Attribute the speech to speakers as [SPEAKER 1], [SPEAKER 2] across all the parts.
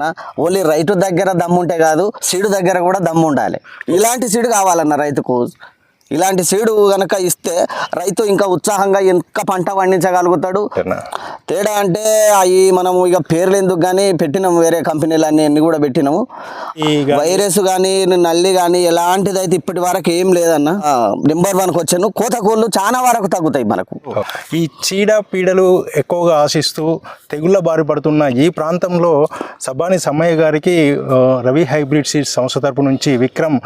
[SPEAKER 1] అన్న ఓన్లీ రైతు దగ్గర దమ్ముంటే కాదు సీడు దగ్గర కూడా దమ్ము ఉండాలి ఇలాంటి సీడు కావాలన్న రైతుకు ఇలాంటి సీడు గనక ఇస్తే రైతు ఇంకా ఉత్సాహంగా ఇంకా పంట పండించగలుగుతాడు? తేడా. అంటే అవి మనము ఇక పేర్లు ఎందుకు కానీ పెట్టినాము వేరే కంపెనీలు అన్ని అన్ని కూడా పెట్టినాము. వైరస్ కానీ నల్లి కానీ ఎలాంటిది అయితే ఇప్పటి వరకు ఏం లేదన్న నెంబర్ వన్కి వచ్చాను. కోత కోళ్ళు చాలా వరకు తగ్గుతాయి మనకు.
[SPEAKER 2] ఈ చీడ పీడలు ఎక్కువగా ఆశిస్తూ తెగుళ్ళ బారి పడుతున్న ఈ ప్రాంతంలో సబాని సమ్మయ్య గారికి రవి హైబ్రిడ్ సీడ్స్ సంస్థ తరపు నుంచి Vikram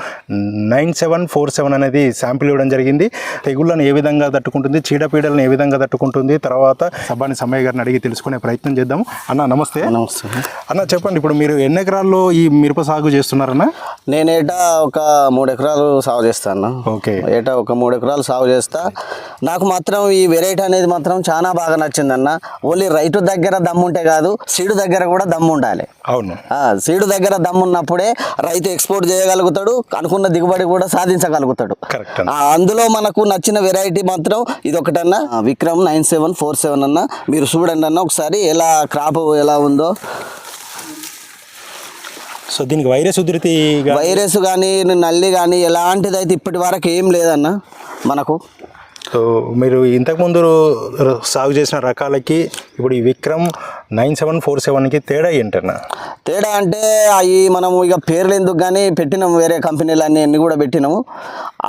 [SPEAKER 2] nine seven four seven అనేది శాంపిల్ ఇవ్వడం జరిగింది. తెగుళ్ళను ఏ విధంగా తట్టుకుంటుంది? చీడపీడలను ఏ విధంగా తట్టుకుంటుంది? తర్వాత సబాని సమ్మయ్య గారిని అడిగి తెలుసుకునే ప్రయత్నం చేద్దాము. అన్న నమస్తే.
[SPEAKER 1] నమస్తే.
[SPEAKER 2] అన్న చెప్పండి ఇప్పుడు మీరు ఎన్ని ఎకరాల్లో ఈ మిరప సాగు చేస్తున్నారన్న?
[SPEAKER 1] నేను ఏటా ఒక మూడు ఎకరాలు సాగు చేస్తాను
[SPEAKER 2] ఓకే.
[SPEAKER 1] ఏటా ఒక మూడు ఎకరాలు సాగు చేస్తా. నాకు మాత్రం ఈ వెరైటీ అనేది మాత్రం చాలా బాగా నచ్చిందన్న. ఓన్లీ రైతు దగ్గర దమ్ముంటే కాదు సీడు దగ్గర కూడా దమ్ము ఉండాలి
[SPEAKER 2] అవును.
[SPEAKER 1] ఆ, సీడు దగ్గర దమ్ము ఉన్నప్పుడే రైతు ఎక్స్పోర్ట్ చేయగలుగుతాడు అనుకున్న దిగుబడి కూడా సాధించగలుగుతాడు.
[SPEAKER 2] కరెక్ట్.
[SPEAKER 1] అందులో మనకు నచ్చిన వెరైటీ మాత్రం ఇది ఒకటన్నా Vikram nine seven four seven అన్న. మీరు చూడండి అన్న ఒకసారి ఎలా క్రాప్ ఎలా ఉందో.
[SPEAKER 2] సో దీనికి వైరస్ ఉధృతిగా
[SPEAKER 1] వైరస్ కానీ నల్లి కానీ ఎలాంటిది అయితే ఇప్పటి వరకు ఏం లేదన్న మనకు.
[SPEAKER 2] సో మీరు ఇంతకుముందు సాగు చేసిన రకాలకి ఇప్పుడు ఈ విక్రమ్ నైన్ సెవెన్ ఫోర్ సెవెన్కి తేడా ఏంటన్నా?
[SPEAKER 1] తేడా అంటే అవి మనము ఇక పేర్లు ఎందుకు కానీ పెట్టినాము వేరే కంపెనీలు అన్ని అన్ని కూడా పెట్టినాము.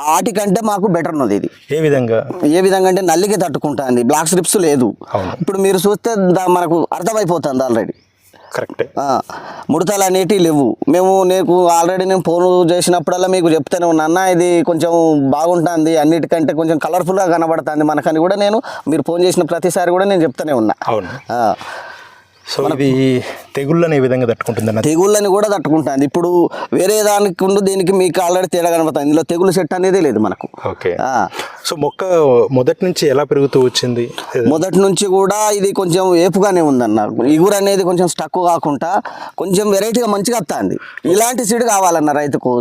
[SPEAKER 1] వాటికంటే మాకు బెటర్ ఉన్నది ఇది.
[SPEAKER 2] ఏ విధంగా?
[SPEAKER 1] ఏ విధంగా అంటే నల్లికి తట్టుకుంటుంది బ్లాక్ స్ట్రిప్స్ లేదు. ఇప్పుడు మీరు చూస్తే మనకు అర్థమైపోతుంది ఆల్రెడీ. ముడతలు అనేటివి లేవు. మేము నీకు ఆల్రెడీ నేను ఫోన్ చేసినప్పుడల్లా మీకు చెప్తానే ఉన్నా అన్న ఇది కొంచెం బాగుంటుంది అన్నిటికంటే కొంచెం కలర్ఫుల్గా కనబడుతుంది మనకని కూడా నేను మీరు ఫోన్ చేసిన ప్రతిసారి కూడా నేను చెప్తానే ఉన్నా.
[SPEAKER 2] సో ఇది తెగుళ్ళని ఏ విధంగా తట్టుకుంటుందన్న
[SPEAKER 1] తెగుళ్ళని కూడా తట్టుకుంటుంది. ఇప్పుడు వేరే దానికి ఉండు దీనికి మీకు ఆల్రెడీ తేడా కనబడుతుంది. ఇందులో తెగులు సెట్ అనేది లేదు మనకు.
[SPEAKER 2] ఓకే. సో మొక్క మొదటి నుంచి ఎలా పెరుగుతూ వచ్చింది?
[SPEAKER 1] మొదటి నుంచి కూడా ఇది కొంచెం ఏపుగానే ఉందన్న. ఇగురు అనేది కొంచెం స్టక్ కాకుండా కొంచెం వెరైటీగా మంచిగా వస్తుంది ఇలాంటి సీడ్ కావాలన్న రైతుకు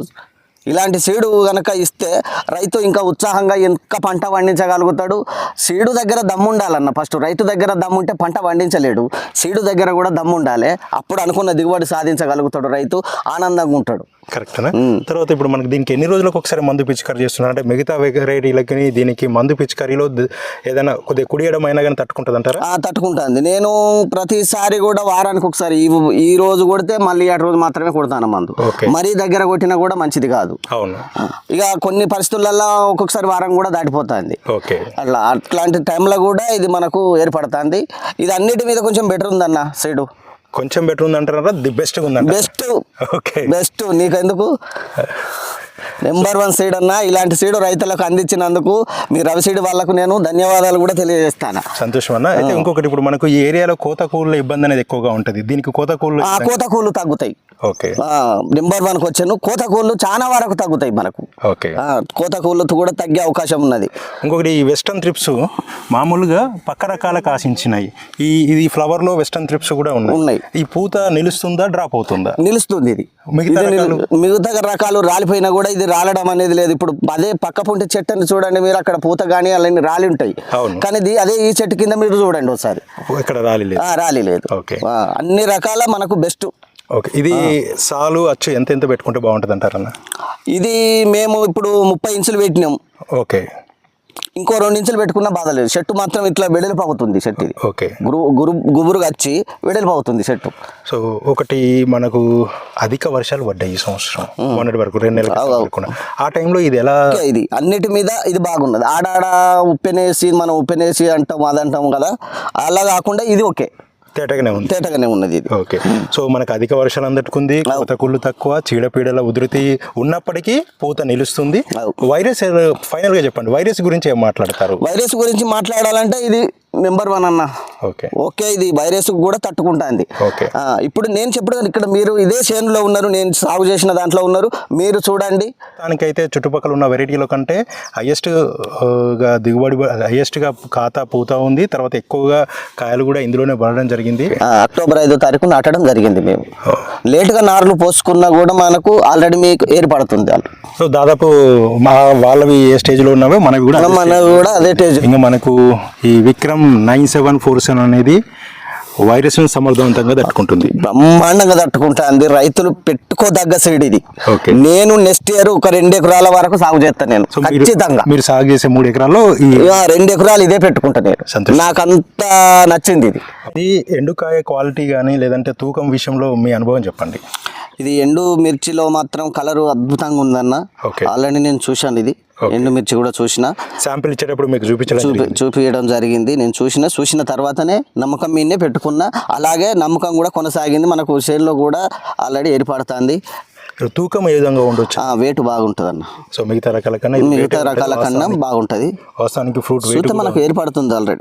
[SPEAKER 1] ఇలాంటి సీడు కనుక ఇస్తే రైతు ఇంకా ఉత్సాహంగా ఇంకా పంట పండించగలుగుతాడు? సీడు దగ్గర దమ్ము ఉండాలన్న ఫస్ట్. రైతు దగ్గర దమ్ము ఉంటే పంట పండించలేడు. సీడు దగ్గర కూడా దమ్ము ఉండాలి అప్పుడు అనుకున్న దిగుబడి సాధించగలుగుతాడు రైతు. ఆనందంగా ఉంటాడు.
[SPEAKER 2] కరెక్టేనా? తర్వాత ఇప్పుడు మనకి దీనికి ఎన్ని రోజులకు ఒకసారి మందు పిచికారీ చేస్తున్నారు? అంటే మిగతా వెరైటీలకి దీనికి మందు పిచికారీలో ఏదైనా కొద్దిగా కుడియడం అయినా కానీ తట్టుకుంటుంది అంటారా
[SPEAKER 1] ఆ, తట్టుకుంటుంది. నేను ప్రతిసారి కూడా వారానికి ఒకసారి ఈ రోజు కొడితే మళ్ళీ అటు రోజు మాత్రమే కొడతాను మందు.
[SPEAKER 2] ఓకే.
[SPEAKER 1] మరీ దగ్గర కొట్టినా కూడా మంచిది కాదు.
[SPEAKER 2] అవును.
[SPEAKER 1] ఇక కొన్ని పరిస్థితులలో ఒక్కొక్కసారి వారం కూడా దాటిపోతుంది.
[SPEAKER 2] ఓకే.
[SPEAKER 1] అట్లా అట్లాంటి టైంలో కూడా ఇది మనకు ఏర్పడుతుంది. ఇది అన్నిటి మీద కొంచెం బెటర్ ఉందన్న సైడు.
[SPEAKER 2] కొంచెం బెటర్ ఉంది అంటారా ది బెస్ట్ ఉందంట
[SPEAKER 1] బెస్ట్
[SPEAKER 2] ఓకే
[SPEAKER 1] బెస్ట్ నీకెందుకు? నెంబర్ వన్ సీడ్ అన్న ఇలాంటి సీడు రైతులకు అందించినందుకు మీ రవి సీడ్ వాళ్ళకు నేను ధన్యవాదాలు కూడా తెలియజేస్తాను.
[SPEAKER 2] సంతోషం అన్న. అయితే ఇంకొకటి ఇప్పుడు మనకు ఈ ఏరియాలో కోత కూళ్ళ ఇబ్బంది అనేది ఎక్కువగా ఉంటుంది. దీనికి కోత కూళ్ళు
[SPEAKER 1] ఆ కోత కూలు తగ్గుతాయి.
[SPEAKER 2] ఓకే.
[SPEAKER 1] నెంబర్ వన్కి వచ్చాను. కోత కోళ్ళు చాలా వరకు తగ్గుతాయి మనకు.
[SPEAKER 2] ఓకే.
[SPEAKER 1] కోత కోళ్ళు కూడా తగ్గే అవకాశం ఉన్నది.
[SPEAKER 2] ఇంకొకటి ఈ వెస్టర్న్ ట్రిప్స్ మామూలుగా పక్క రకాలకు ఆశించినాయి ఈ ఇది ఫ్లవర్లో వెస్టర్న్ ట్రిప్స్ కూడా ఉన్నాయి. ఈ పూత నిలుస్తుందా డ్రాప్ అవుతుందా?
[SPEAKER 1] నిలుస్తుంది ఇది.
[SPEAKER 2] మిగతా రకాలు?
[SPEAKER 1] మిగతా రకాలు రాలిపోయినా కూడా ఇది రాలడం అనేది లేదు. ఇప్పుడు అదే పక్క పొంటి చెట్టు అని చూడండి మీరు అక్కడ పూత కానీ అలాంటి రాలి ఉంటాయి.
[SPEAKER 2] అవును.
[SPEAKER 1] కానీ అదే ఈ చెట్టు కింద మీరు చూడండి ఒకసారి.
[SPEAKER 2] ఇక్కడ
[SPEAKER 1] రాలి లేదు.
[SPEAKER 2] ఓకే.
[SPEAKER 1] ఆ, అన్ని రకాల మనకు బెస్ట్.
[SPEAKER 2] ఓకే. ఇది సాలు అచ్చు ఎంత ఎంత పెట్టుకుంటే బాగుంటుంది అంటారన్న
[SPEAKER 1] ఇది మేము ఇప్పుడు ముప్పై ఇంచులు పెట్టినాం.
[SPEAKER 2] ఓకే.
[SPEAKER 1] ఇంకో రెండు ఇంచులు పెట్టుకున్నా బాధ లేదు. చెట్టు మాత్రం ఇట్లా వెడల్పు అవుతుంది చెట్టు ఇది
[SPEAKER 2] ఓకే.
[SPEAKER 1] గురు గురు గుబురుగా వచ్చి వెడల్పు అవుతుంది చెట్టు
[SPEAKER 2] సో ఒకటి మనకు అధిక వర్షాలు పడ్డాయి ఈ సంవత్సరం. మొన్నటి వరకు రెండు నెలల. ఆ టైంలో ఇది ఎలా
[SPEAKER 1] ఇది అన్నిటి మీద ఇది బాగున్నది. ఆడాడ ఉప్పెనేసి మనం ఉప్పెనేసి అంటాం అది అంటాం కదా. అలా కాకుండా ఇది ఓకే.
[SPEAKER 2] తేటగానే ఉంది.
[SPEAKER 1] తేటగానే ఉన్నది ఇది.
[SPEAKER 2] ఓకే. సో మనకు అధిక వర్షాలు అందట్టుకుంది పూత కుళ్ళు తక్కువ చీడపీడల ఉధృతి ఉన్నప్పటికీ పూత నిలుస్తుంది. వైరస్ ఫైనల్గా చెప్పండి వైరస్ గురించి ఏం మాట్లాడతారు?
[SPEAKER 1] వైరస్ గురించి మాట్లాడాలంటే ఇది నెంబర్ వన్ అన్న.
[SPEAKER 2] ఓకే.
[SPEAKER 1] ఓకే ఇది వైరస్ కూడా తట్టుకుంటుంది. ఇప్పుడు నేను చెప్పడం ఇక్కడ మీరు ఇదే చేనులో ఉన్నారు నేను సాగు చేసిన దాంట్లో ఉన్నారు మీరు చూడండి.
[SPEAKER 2] దానికైతే చుట్టుపక్కల ఉన్న వెరైటీల కంటే హైయెస్ట్గా దిగుబడి హైయెస్ట్గా ఖాతా పూత ఉంది తర్వాత ఎక్కువగా కాయలు కూడా ఇందులోనే పడడం జరిగింది.
[SPEAKER 1] అక్టోబర్ ఐదో తారీఖు నాటడం జరిగింది మేము. లేటుగా నార్లు పోసుకున్నా కూడా మనకు ఆల్రెడీ మీకు ఏర్పడుతుంది
[SPEAKER 2] సో దాదాపు మా వాళ్ళవి ఏ స్టేజ్లో ఉన్నావో మనవి కూడా అదే
[SPEAKER 1] మన కూడా అదే టేజ్
[SPEAKER 2] ఇంకా మనకు ఈ Vikram nine seven four seven అనేది వైరస్ను సమర్థవంతంగా తట్టుకుంటుంది.
[SPEAKER 1] బ్రహ్మాండంగా తట్టుకుంటుంది. రైతులు పెట్టుకోదగ్గ సీడ్ ఇది.
[SPEAKER 2] ఓకే.
[SPEAKER 1] నేను నెక్స్ట్ ఇయర్ ఒక రెండు ఎకరాల వరకు సాగు చేస్తాను నేను. ఖచ్చితంగా.
[SPEAKER 2] మీరు సాగు చేసే మూడు ఎకరాల్లో
[SPEAKER 1] రెండు ఎకరాలు ఇదే పెట్టుకుంటా నేను.
[SPEAKER 2] సంతోషం.
[SPEAKER 1] నాకు అంత నచ్చింది ఇది.
[SPEAKER 2] ఈ ఎండుకాయ క్వాలిటీ కానీ లేదంటే తూకం విషయంలో మీ అనుభవం చెప్పండి.
[SPEAKER 1] ఇది ఎండు మిర్చిలో మాత్రం కలర్ అద్భుతంగా ఉందన్న.
[SPEAKER 2] ఓకే.
[SPEAKER 1] ఆల్రెడీ నేను చూశాను ఇది. ఎండు మిర్చి కూడా చూసిన.
[SPEAKER 2] శాంపిల్ ఇచ్చేటప్పుడు మీకు చూపించడం.
[SPEAKER 1] చూపించడం జరిగింది. నేను చూసిన చూసిన తర్వాతనే నమ్మకం మీదనే పెట్టుకున్నా. అలాగే నమ్మకం కూడా కొనసాగింది. మనకు చేనులో కూడా ఆల్రెడీ ఏర్పడుతుంది.
[SPEAKER 2] తూకం ఏ విధంగా ఉండొచ్చు?
[SPEAKER 1] ఆ, వెయిట్ బాగుంటుంది అన్న
[SPEAKER 2] సో మిగతా రకాల కన్నా
[SPEAKER 1] మిగతా రకాల. కన్నా బాగుంటుంది.
[SPEAKER 2] వాస్తవానికి ఫ్రూట్
[SPEAKER 1] మనకు ఏర్పడుతుంది ఆల్రెడీ.